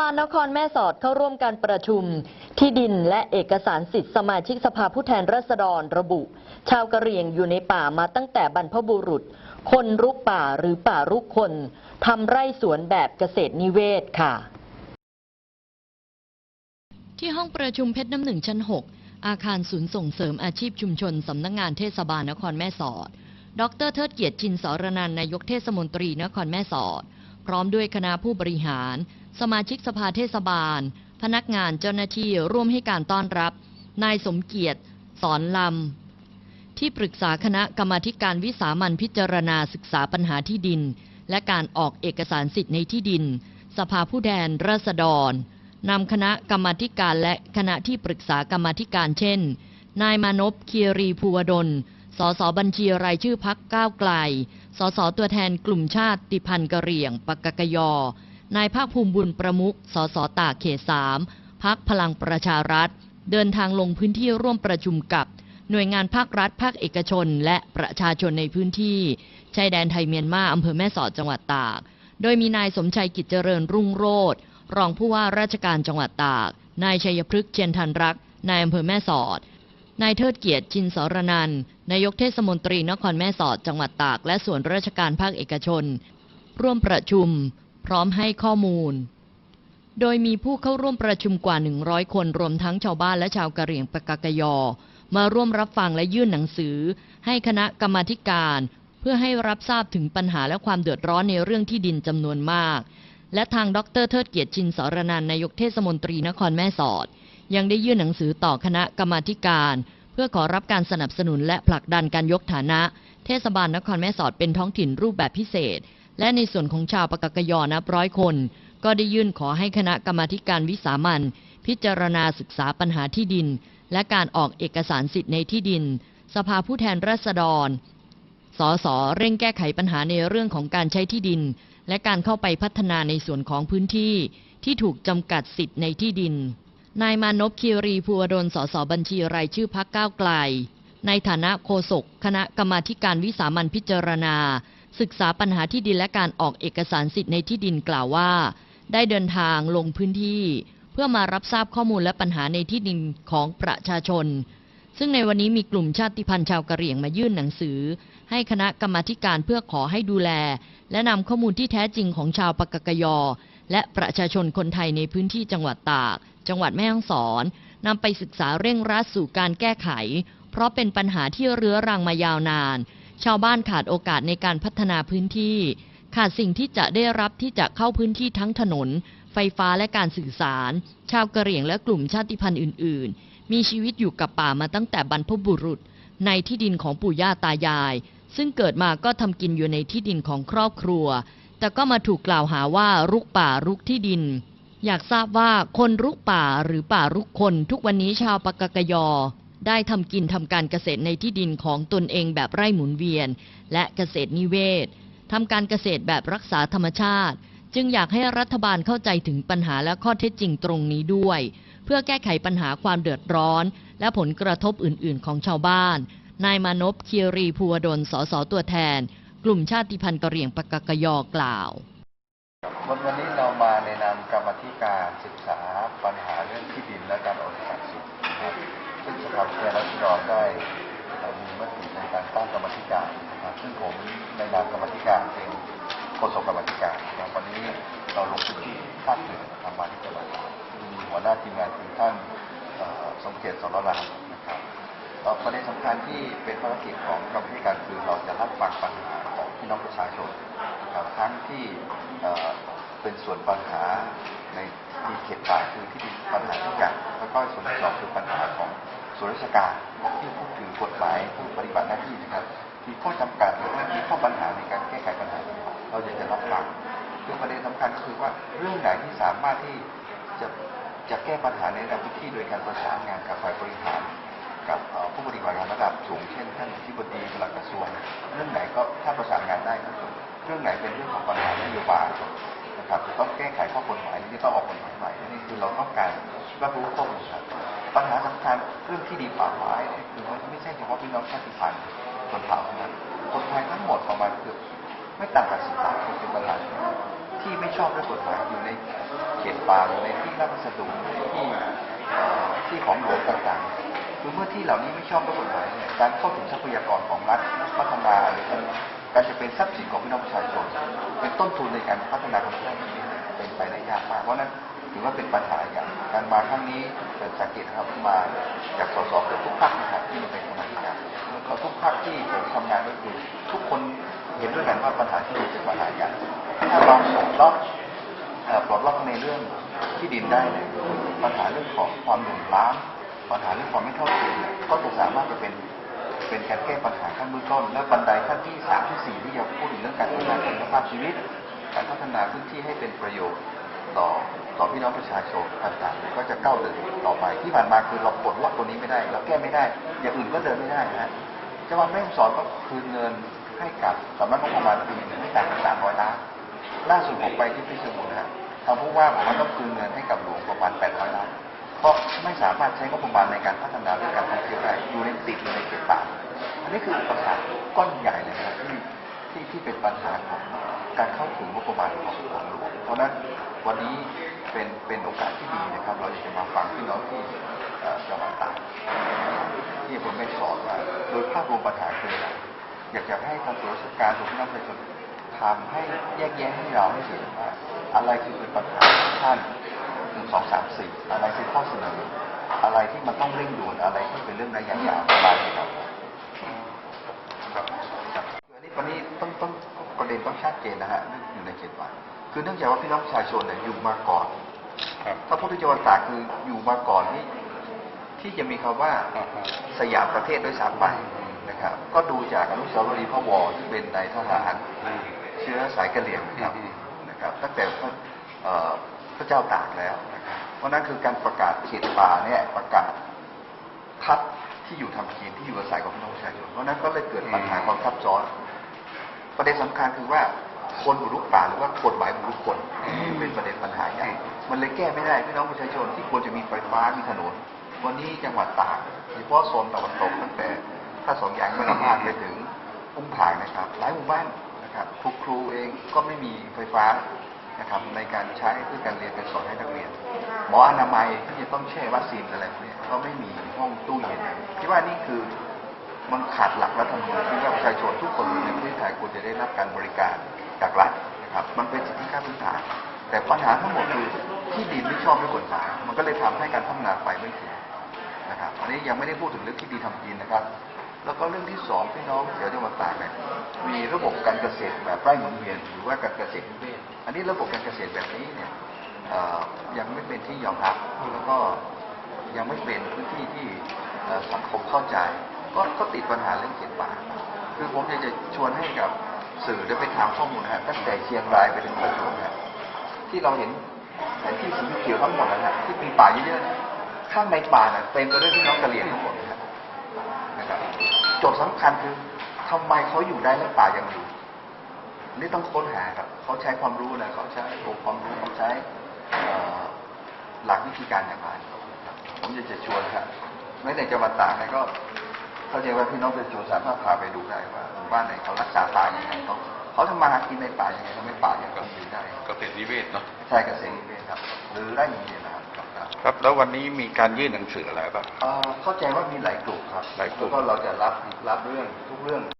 บาลนครแม่สอดเข้าร่วมการประชุม ที่ดินและเอกสารสิทธิสมาชิกสภาผู้แทนราษฎรระบุ ชาวกะเหรี่ยงอยู่ในป่ามาตั้งแต่บรรพบุรุษ คนรุกป่าหรือป่ารุกคนทำไร่สวนแบบเกษตรนิเวศค่ะ ที่ห้องประชุมเพชรน้ำหนึ่งชั้น 6 อาคารศูนย์ส่งเสริมอาชีพชุมชนสำนักงงานเทศบาลนครแม่สอด ดรเทิดเกียรติชินสรนันนายกเทศมนตรีนครแม่สอด พร้อมด้วยคณะผู้บริหาร สมาชิกสภาเทศบาล พนักงานเจ้าหน้าที่ร่วมให้การต้อนรับ นายสมเกียรติ สอนลำ ที่ปรึกษาคณะกรรมาการวิสามันพิจารณาศึกษาปัญหาที่ดิน และการออกเอกสารสิทธิ์ในที่ดิน สภาผู้แทนราษฎรนำคณะกรรมาการและคณะที่ปรึกษากรรมาการเช่น นายมานพคีรีภูวดลสสบัญชีรายชื่อพักก้าวไกล สสตัวแทนกลุ่มชาติพันธุ์กะเหรี่ยงปกกยอ นายภาคภูมิบุญประมุขสสตากเขตสามพักพลังประชารัฐ เดินทางลงพื้นที่ร่วมประชุมกับหน่วยงานภาครัฐ ภาคเอกชน และประชาชนในพื้นที่ ชายแดนไทยเมียนมาอำเภอแม่สอดจังหวัดตาก โดยมีนายสมชัยกิจเจริญรุ่งโรจน์รองผู้ว่าราชการจังหวัดตาก นายชัยพฤกษ์เชียนทันรัก นายอำเภอแม่สอด นายเทิดเกียรติชินสรนันนายกเทศมนตรีนครแม่สอดจังหวัดตาก และส่วนราชการภาคเอกชน ร่วมประชุม พร้อมให้ข้อมูล โดยมีผู้เข้าร่วมประชุมกว่า 100 คนรวมทั้งชาวบ้านและชาวกะเหรี่ยงปะกากยอ มาร่วมรับฟังและยื่นหนังสือ ให้คณะกรรมาการ เพื่อให้รับทราบถึงปัญหาและความเดือดร้อนในเรื่องที่ดินจำนวนมาก และทางดรเทิดเกียรติชินสรนันนายกเทศมนตรีนครแม่สอด ยังได้ยื่นหนังสือต่อคณะกรรมาการเพื่อขอรับการสนับสนุนและผลักดันการยกฐานะ เทศบาลนครแม่สอดเป็นท้องถิ่นรูปแบบพิเศษและในส่วนของชาวปากกยอนับร้อยคน ก็ได้ยื่นขอให้คณะกรรมาการวิสามันพิจารณาศึกษาปัญหาที่ดิน และการออกเอกสารสิทธิ์ในที่ดิน สภาผู้แทนราษฎร สสเร่งแก้ไขปัญหาในเรื่องของการใช้ที่ดิน และการเข้าไปพัฒนาในส่วนของพื้นที่ ที่ถูกจำกัดสิทธิ์ในที่ดิน นายมานพคีรีภูวดลสสบัญชีรายชื่อพักก้าวไกล ในฐานะโฆษกคณะกรรมาการวิสามันพิจารณา ศึกษาปัญหาที่ดินและการออกเอกสารสิทธิ์ในที่ดินกล่าวว่า ได้เดินทางลงพื้นที่ เพื่อมารับทราบข้อมูลและปัญหาในที่ดินของประชาชน ซึ่งในวันนี้มีกลุ่มชาติพันธุ์ชาวกะเหรี่ยงมายื่นหนังสือ ให้คณะกรรมาการเพื่อขอให้ดูแล และนำข้อมูลที่แท้จริงของชาวปากกยอ และประชาชนคนไทยในพื้นที่จังหวัดตาก จังหวัดแม่ฮ่องสอนนำไปศึกษาเร่งรัดสู่การแก้ไข เพราะเป็นปัญหาที่เรื้อรังมายาวนาน ชาวบ้านขาดโอกาสในการพัฒนาพื้นที่ ขาดสิ่งที่จะได้รับที่จะเข้าพื้นที่ทั้งถนน ไฟฟ้าและการสื่อสาร ชาวกะเหรี่ยงและกลุ่มชาติพันธุ์อื่น ๆ มีชีวิตอยู่กับป่ามาตั้งแต่บรรพบุรุษ ในที่ดินของปู่ย่าตายาย ซึ่งเกิดมาก็ทำกินอยู่ในที่ดินของครอบครัว แต่ก็มาถูกกล่าวหาว่ารุกป่ารุกที่ดินอยากทราบว่าคนรุกป่าหรือป่ารุกคนทุกวันนี้ชาวปากกยอ ได้ทำกินทำการเกษตรในที่ดินของตนเองแบบไร่หมุนเวียน และเกษตรนิเวศทำการเกษตรแบบรักษาธรรมชาติ จึงอยากให้รัฐบาลเข้าใจถึงปัญหาและข้อเท็จจริงตรงนี้ด้วย เพื่อแก้ไขปัญหาความเดือดร้อน และผลกระทบอื่น ๆ ของชาวบ้าน นายมานพคีรีภูวดลสสตัวแทน กลุ่มชาติพันธุ์กะเหรี่ยงปากกยอกล่าววันวันนี้เรามาในนามกรรมธิการศึกษาปัญหาเรื่องที่ดินและ ซึ่งสภาผู้แทนราษฎรได้มีมติในการตั้งกรรมธิการนะครับซึ่งผมในนามกรรมธิการเป็นโฆษกกรรมธิการนะครับวันนี้เราลงพื้นที่ภาคเหนือทำมาที่จังหวัดตากมีหัวหน้าทีมงานคือท่านสมเกียรติสรรามนะครับเอ่อประเด็นสำคัญที่เป็นภารกิจของกรรมธิการคือเราจะรับฟังปัญหาของพี่น้องประชาชนนะครับทั้งที่เป็นส่วนปัญหาในที่เขตป่าคือที่ดินปัญหาทุกอย่างแล้วก็ส่วนที่สองคือปัญหาของ ส่วนราชการที่พูดถึงกฎหมายผู้ปฏิบัติหน้าที่นะครับมีข้อจำกัดหรือว่ามีข้อปัญหาในการแก้ไขปัญหา เราอยากจะรับฟังคือประเด็นสำคัญก็คือว่าเรื่องไหนที่สามารถที่จะจะแก้ปัญหาในระดับพื้นที่โดยการประสานงานกับฝ่ายบริหาร กับผู้ปฏิบัติงานระดับสูงเช่นท่านที่บดีปลัดกระทรวง เรื่องไหนก็ถ้าประสานงานได้ก็เรื่องไหนเป็นเรื่องของปัญหานโยบายนะครับจะต้องแก้ไขข้อกฎหมายที่ต้องออกกฎหมายใหม่นี่คือเราต้องการรับรู้ข้อ มูลครับปัญหาสำคัญเรื่องที่ดินป่าไม้เนี่ยคือมันไม่ใช่เฉพาะพี่น้องชาติพันธุ์ชนเผ่าเท่านั้นคนไทยทั้งหมดประมาณเกือบไม่ต่ำกว่าสิบล้านคนเป็นปัญหาที่ไม่ชอบด้วยกฎหมายอยู่ในเขตป่าป่าหรือในที่ราชพัสดุที่ที่ของหลวงต่างๆคือเมื่อที่เหล่านี้ไม่ชอบด้วยกฎหมายเนี่ยการเข้าถึงทรัพยากรของรัฐพัฒนาหรือการจะเป็นทรัพย์สินของพี่น้องประชาชน เป็นต้นทุนในการพัฒนาของประเทศนี้เป็นไปได้ยากมากเพราะนั้น ถือว่าเป็นปัญหาอย่างการมาครั้งนี้เกิดสังเกตนะครับมาจากสสเกือบทุกพรรคนะครับที่มาเป็นกรรมาธิการแล้วก็ทุกพรรคที่ผมทำงานก็คือทุกคนเห็นด้วยกันว่าปัญหาที่ดินเป็นปัญหาใหญ่ถ้าเราปลดล็อกปลดล็อกในเรื่องที่ดินได้เนี่ยปัญหาเรื่องของความหลื่อมล้ำปัญหาเรื่องความไม่เท่าเทียมก็จะสามารถไปเป็นเป็นการแก้ปัญหาขั้นเบื้องต้น และบันไดขั้นที่สามที่สี่ที่จะพูดถึงเรื่องการพัฒนาคุณภาพชีวิต การพัฒนาพื้นที่ให้เป็นประโยชน์ ต่อต่อพี่น้องประชาชนต่างๆก็จะก้าวเดินต่อไปที่ผ่านมาคือเราปลดล็อกตัวนี้ไม่ได้ เราแก้ไม่ได้ อย่างอื่นก็เดินไม่ได้นะฮะจังหวัดแม่ฮ่องสอนก็คืนเงินให้กับสำนักงบประมาณปีหนึงไม่ต่างกันสามร้อยล้านล่าสุดผมไปที่พิษณุโลกนะทางผู้ว่าบอกว่าต้องคืนเงินให้กับหลวงประมาณแปดร้อยล้านเพราะไม่สามารถใช้งบประมาณในการพัฒนาเรื่องการท่องเที่ยวได้อยู่ในติดอยู่ในเขตป่าอันนี้คืออุปสรรคก้อนใหญ่เลยนะครับที่ ที่ที่เป็นปัญหาของการเข้าถึงงบประมาณของของหลวงเพราะนั้นวันนี้เป็นเป็นโอกาสที่ดีนะครับ เราจะมาฟังพี่น้องที่จังหวัดตากที่ผมได้สอนว่าโดยภาพรวมปัญหาคืออะไรอยากจะให้ทางส่วนราชการส่วนพี่น้องประชาชนทำให้แยกแยะให้เราให้เห็นว่าอะไรคือเป็นปัญหาท่านหนึ่งสองสามสี่อะไรคือข้อเสนอ อะไรที่มันต้องเร่งด่วนอะไรที่เป็นเรื่องระยะยาวประมาณนี้ครับครับ ด็นต้องชัดเจนนะฮะเรื่องอยู่ในเขตป่าคือเนื่องจากว่าพี่น้องประชาชนเนี่ยอยู่มาก่อนครับถ้าพุทธจังหวัดตากคืออยู่มาก่อนที่ที่จะมีคำว่าอ่าฮะสยามประเทศด้วยซ้ำไปนะครับ ก็ดูจากอนุสาวรีย์พระวอที่เป็นนายทหารอืมเชื้อสายกะเหรี่ยงนะครับอืมนะครับตั้งแต่พระเอ่อพระเจ้าตากแล้วนะครับเพราะนั่นคือการประกาศเขตป่าเนี่ยประกาศทับที่อยู่ทำกินที่อยู่อาศัยของพี่น้องประชาชนเพราะนั้นก็เลยเกิดปัญหาความทับซ้อน ประเด็นสำคัญคือว่าคนบุกรุกป่าหรือว่ากฎหมายบุกรุกคนเป็นประเด็นปัญหาใหญ่มันเลยแก้ไม่ได้พี่น้องประชาชนที่ควรจะมีไฟฟ้ามีถนน วันนี้จังหวัดตากโดยเฉพาะโซนตะวันตกตั้งแต่ ถ้าสองอย่างไม่ลำพานไปถึงอุ้มผางนะครับ หลายหมู่บ้านนะครับครูครูเองก็ไม่มีไฟฟ้านะครับในการใช้เพื่อการเรียนการสอนให้นักเรียน หมออนามัยที่จะต้องแช่วัคซีนอะไรพวกเนี้ยก็ไม่มีห้องตู้เย็นคิดว่านี่คือ มันขาดหลักรัฐธรรมนูญที่ว่าประชาชนทุกคนในประเทศไทยควรจะได้รับการบริการจากรัฐนะครับ มันเป็นสิทธิขั้นพื้นฐานแต่ปัญหาทั้งหมดคือที่ดินไม่ชอบด้วยกฎหมายมันก็เลยทำให้การพัฒนาไปไม่ถึงนะครับอันนี้ยังไม่ได้พูดถึงเรื่องที่ดินทำกินนะครับ แล้วก็เรื่องที่สองพี่น้องเดี๋ยวจังหวัดตากเนี่ยมีระบบการเกษตรแบบไร่หมุนเวียนหรือว่าการเกษตรนิเวศอันนี้ระบบการเกษตรแบบนี้เนี่ยยังไม่เป็นที่ยอมรับแล้วก็ยังไม่เป็นพื้นที่ที่สังคมเข้าใจ ก็ก็ติดปัญหาเรื่องเขตป่าคือผมอยากจะชวนให้กับสื่อได้ไปถามข้อมูลฮะตั้งแต่เชียงรายไปถึงประจวบฮะที่เราเห็นแผนที่สีเขียวทั้งหมดนะฮะที่มีป่าเยอะๆข้างในป่าน่ะเต็มไปด้วยพี่น้องกะเหรี่ยงทั้งหมดนะฮะนะครับโจทย์สำคัญคือทำไมเขาอยู่ได้และป่ายังอยู่นี่ต้องค้นหาครับเขาใช้ความรู้นะเขาใช้องค์ความรู้เขาใช้หลักวิธีการอย่างไรผมอยากจะชวนครับแม้แต่จังหวัดตากเนี่ยก็ เข้าใจว่าพี่น้องประชาชนสามารถพาไปดูได้ว่าหมู่บ้านไหนเขารักษาป่ายังไงเขาเขาทำมาหากินในป่ายังไงทำให้ป่ายังคงอยู่ได้เกษตรนิเวศเนาะใช่เกษตรนิเวศครับ หรือไร่หมุนเวียนนะครับครับครับแล้ววันนี้มีการยื่นหนังสืออะไรบ้างเอ่อเข้าใจว่ามีหลายกลุ่มครับหลายกลุ่มแล้วก็เราจะรับรับเรื่องทุกเรื่อง